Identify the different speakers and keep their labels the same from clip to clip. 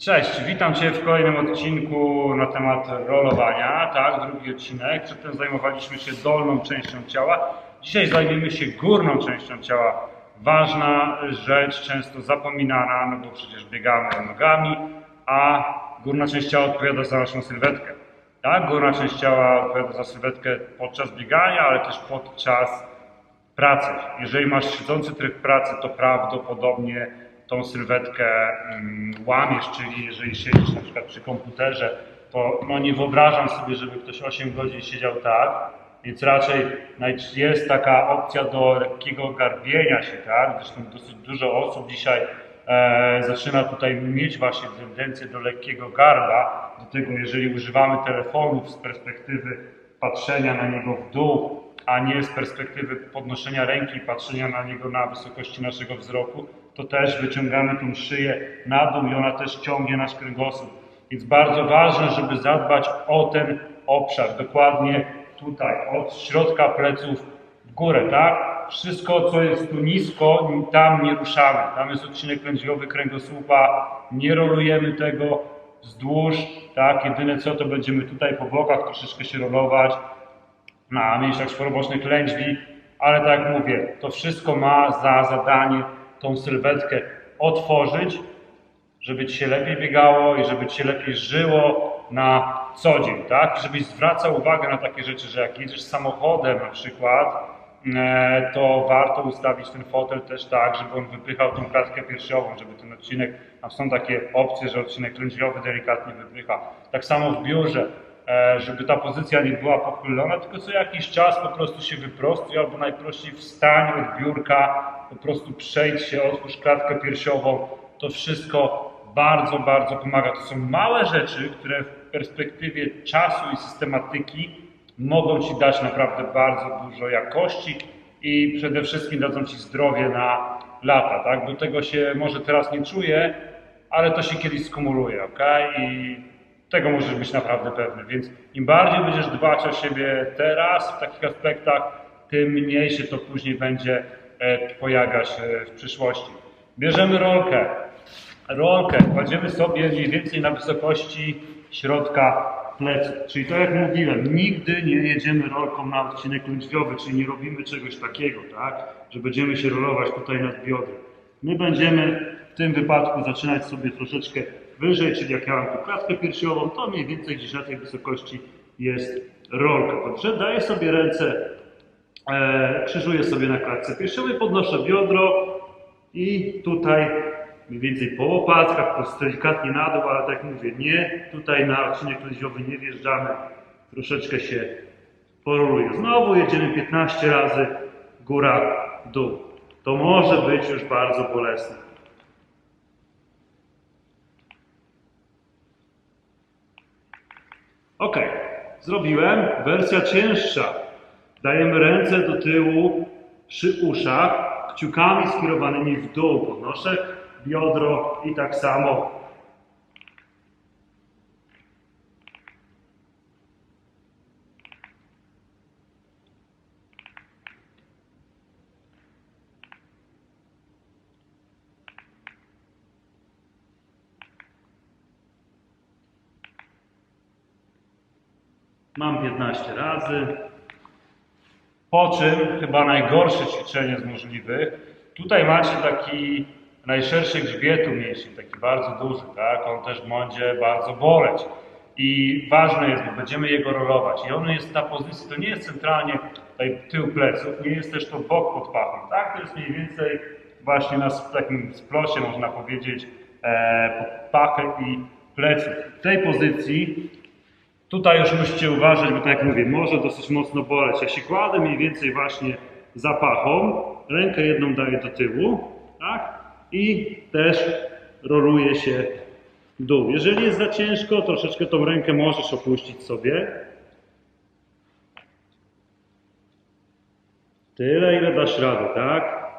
Speaker 1: Cześć, witam Cię w kolejnym odcinku na temat rolowania, tak, drugi odcinek. Przedtem zajmowaliśmy się dolną częścią ciała. Dzisiaj zajmiemy się górną częścią ciała. Ważna rzecz, często zapominana, no bo przecież biegamy nogami, a górna część ciała odpowiada za naszą sylwetkę. Tak, górna część ciała odpowiada za sylwetkę podczas biegania, ale też podczas pracy. Jeżeli masz siedzący tryb pracy, to prawdopodobnie tą sylwetkę mm, łamiesz, czyli jeżeli siedzisz na przykład przy komputerze, to no nie wyobrażam sobie, żeby ktoś 8 godzin siedział tak, więc raczej jest taka opcja do lekkiego garbienia się, tak? Zresztą dosyć dużo osób dzisiaj e, zaczyna tutaj mieć właśnie tendencję do lekkiego garba, do tego jeżeli używamy telefonów z perspektywy patrzenia na niego w dół, a nie z perspektywy podnoszenia ręki i patrzenia na niego na wysokości naszego wzroku, to też wyciągamy tą szyję na dół i ona też ciągnie nasz kręgosłup. Więc bardzo ważne, żeby zadbać o ten obszar, dokładnie tutaj, od środka pleców w górę, tak? Wszystko, co jest tu nisko, tam nie ruszamy. Tam jest odcinek lędźwiowy kręgosłupa, nie rolujemy tego wzdłuż, tak? Jedyne co, to będziemy tutaj po bokach troszeczkę się rolować, na mięśniach czworobocznych lędźwi, ale tak jak mówię, to wszystko ma za zadanie tą sylwetkę otworzyć, żeby ci się lepiej biegało i żeby ci się lepiej żyło na co dzień, tak? Żebyś zwracał uwagę na takie rzeczy, że jak jedziesz samochodem na przykład, e, to warto ustawić ten fotel też tak, żeby on wypychał tą klatkę piersiową, żeby ten odcinek, a są takie opcje, że odcinek lędźwiowy delikatnie wypycha. Tak samo w biurze, e, żeby ta pozycja nie była pochylona, tylko co jakiś czas po prostu się wyprostuj albo najprościej wstań od biurka, po prostu przejdź się, otwórz klatkę piersiową. To wszystko bardzo, bardzo pomaga. To są małe rzeczy, które w perspektywie czasu i systematyki mogą Ci dać naprawdę bardzo dużo jakości i przede wszystkim dadzą Ci zdrowie na lata. Tak? Do tego się może teraz nie czuję, ale to się kiedyś skumuluje, ok? I tego możesz być naprawdę pewny. Więc im bardziej będziesz dbać o siebie teraz w takich aspektach, tym mniej się to później będzie e, pojawiać e, w przyszłości. Bierzemy rolkę. Rolkę kładziemy sobie mniej więcej na wysokości środka pleców. Czyli tak jak mówiłem, nigdy nie jedziemy rolką na odcinek lędźwiowy, czyli nie robimy czegoś takiego, tak, że będziemy się rolować tutaj nad biodrem. My będziemy w tym wypadku zaczynać sobie troszeczkę wyżej, czyli jak ja mam tu klatkę piersiową, to mniej więcej gdzieś na tej wysokości jest rolka. Dobrze, daję sobie ręce, krzyżuję sobie na klatce piersiowej, podnoszę biodro i tutaj mniej więcej po łopatkach, po delikatnie na dół, ale tak mówię, nie, tutaj na odcinek lędźwiowy nie wjeżdżamy, troszeczkę się poroluję. Znowu jedziemy 15 razy góra, dół. To może być już bardzo bolesne. Ok, zrobiłem. Wersja cięższa. Dajemy ręce do tyłu przy uszach, kciukami skierowanymi w dół. Podnoszę biodro i tak samo. Mam 15 razy. Po czym, chyba najgorsze ćwiczenie z możliwych, tutaj macie taki najszerszy grzbietu mięśni, taki bardzo duży, tak? On też będzie bardzo boleć. I ważne jest, bo będziemy jego rolować. I on jest ta pozycja, to nie jest centralnie tutaj tył pleców, nie jest też to bok pod pachą, tak? To jest mniej więcej właśnie na takim splocie, można powiedzieć, e, pod pachę i pleców. W tej pozycji Tutaj już musicie uważać, bo tak jak mówię, może dosyć mocno boleć. Ja się kładę mniej więcej właśnie za pachą, rękę jedną daję do tyłu, tak? I też roluję się w dół. Jeżeli jest za ciężko, troszeczkę tą rękę możesz opuścić sobie. Tyle, ile dasz radę, tak?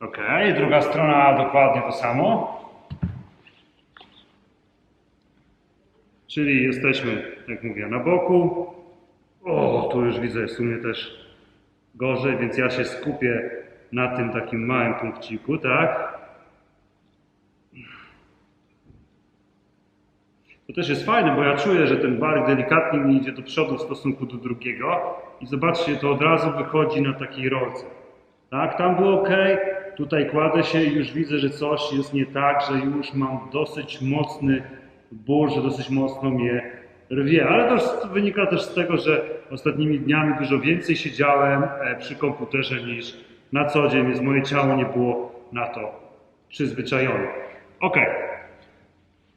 Speaker 1: Ok, druga strona dokładnie to samo. Czyli jesteśmy, jak mówię, na boku. O, tu już widzę, w sumie też gorzej, więc ja się skupię na tym takim małym punkciku, tak? To też jest fajne, bo ja czuję, że ten bark delikatnie mi idzie do przodu w stosunku do drugiego i zobaczcie, to od razu wychodzi na takiej rolce. Tak, tam było ok, tutaj kładę się i już widzę, że coś jest nie tak, że już mam dosyć mocny ból, że dosyć mocno mnie rwie, ale to wynika też z tego, że ostatnimi dniami dużo więcej siedziałem e, przy komputerze niż na co dzień, więc moje ciało nie było na to przyzwyczajone. Ok.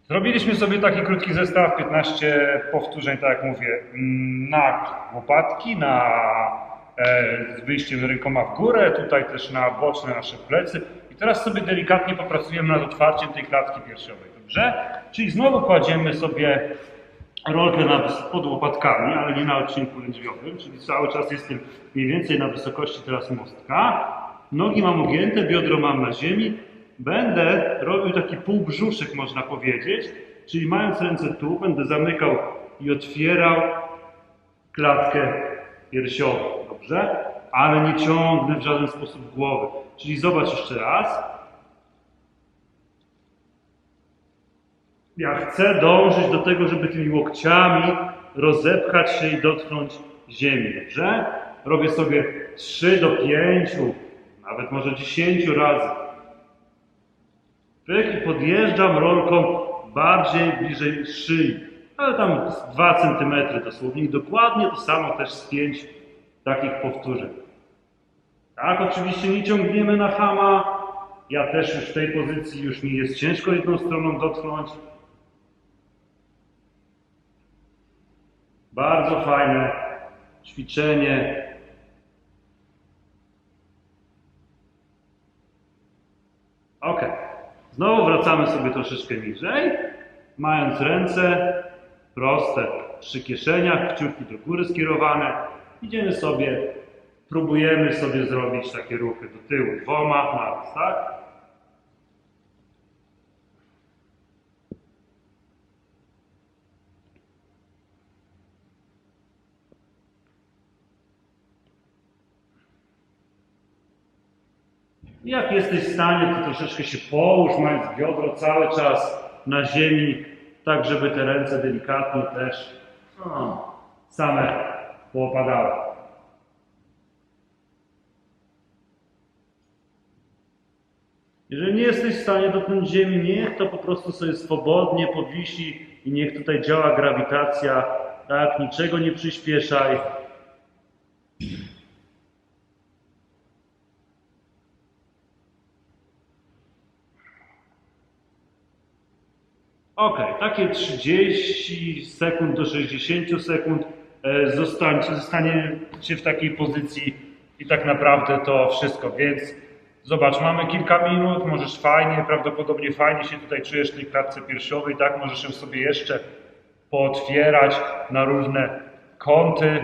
Speaker 1: Zrobiliśmy sobie taki krótki zestaw, 15 powtórzeń, tak jak mówię, mm, na łopatki, na z wyjściem rękoma w górę, tutaj też na boczne nasze plecy. I teraz sobie delikatnie popracujemy nad otwarciem tej klatki piersiowej, dobrze? Czyli znowu kładziemy sobie rolkę pod łopatkami, ale nie na odcinku lędźwiowym, czyli cały czas jestem mniej więcej na wysokości teraz mostka. Nogi mam ugięte, biodro mam na ziemi. Będę robił taki półbrzuszek, można powiedzieć, czyli mając ręce tu, będę zamykał i otwierał klatkę piersiową, dobrze? Ale nie ciągnę w żaden sposób głowy. Czyli zobacz jeszcze raz. Ja chcę dążyć do tego, żeby tymi łokciami rozepchać się i dotknąć ziemi, dobrze? Robię sobie 3 do 5, nawet może 10 razy. Pyk i podjeżdżam rolką bardziej bliżej szyi, ale tam z 2 cm dosłownie. I dokładnie to samo też z 5 takich powtórzeń. Tak, oczywiście nie ciągniemy na hama. Ja też już w tej pozycji już mi jest ciężko jedną stroną dotknąć. Bardzo fajne ćwiczenie. Ok. Znowu wracamy sobie troszeczkę niżej, mając ręce proste przy kieszeniach, kciuki do góry skierowane. Idziemy sobie, próbujemy sobie zrobić takie ruchy do tyłu dwoma naraz, tak? Jak jesteś w stanie, to troszeczkę się połóż, mając biodro cały czas na ziemi, tak żeby te ręce delikatnie też same poopadały. Jeżeli nie jesteś w stanie dotknąć ziemi, niech to po prostu sobie swobodnie powisi i niech tutaj działa grawitacja, tak, niczego nie przyspieszaj. Ok, takie 30 sekund do 60 sekund zostańcie, zostaniecie w takiej pozycji i tak naprawdę to wszystko. Więc zobacz, mamy kilka minut, możesz fajnie, prawdopodobnie fajnie się tutaj czujesz w tej klatce piersiowej, tak? Możesz ją sobie jeszcze pootwierać na różne kąty.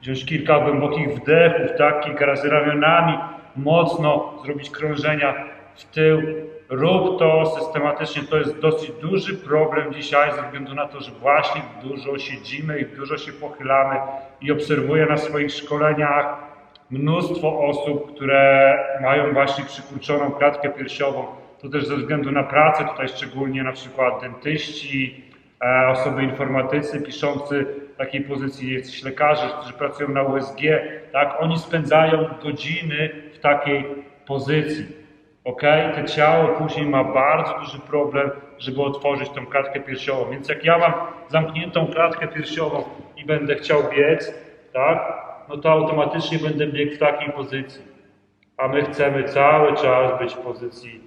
Speaker 1: Wziąć kilka głębokich wdechów, tak? Kilka razy ramionami, mocno zrobić krążenia w tył. Rób to systematycznie. To jest dosyć duży problem dzisiaj, ze względu na to, że właśnie dużo siedzimy i dużo się pochylamy i obserwuję na swoich szkoleniach mnóstwo osób, które mają właśnie przykurczoną klatkę piersiową. To też ze względu na pracę, tutaj szczególnie na przykład dentyści, e, osoby informatycy piszący w takiej pozycji, jacyś lekarze, którzy pracują na USG, tak, oni spędzają godziny w takiej pozycji. Ok, to ciało później ma bardzo duży problem, żeby otworzyć tą klatkę piersiową. Więc jak ja mam zamkniętą klatkę piersiową i będę chciał biec, tak, no to automatycznie będę biegł w takiej pozycji. A my chcemy cały czas być w pozycji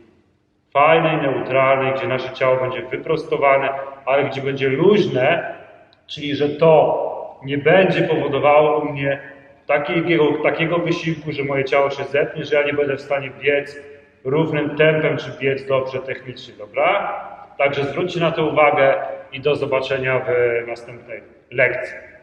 Speaker 1: fajnej, neutralnej, gdzie nasze ciało będzie wyprostowane, ale gdzie będzie luźne, czyli że to nie będzie powodowało u mnie takiego, takiego wysiłku, że moje ciało się zepnie, że ja nie będę w stanie biec równym tempem, czy biec dobrze technicznie, dobra? Także zwróćcie na to uwagę i do zobaczenia w następnej lekcji.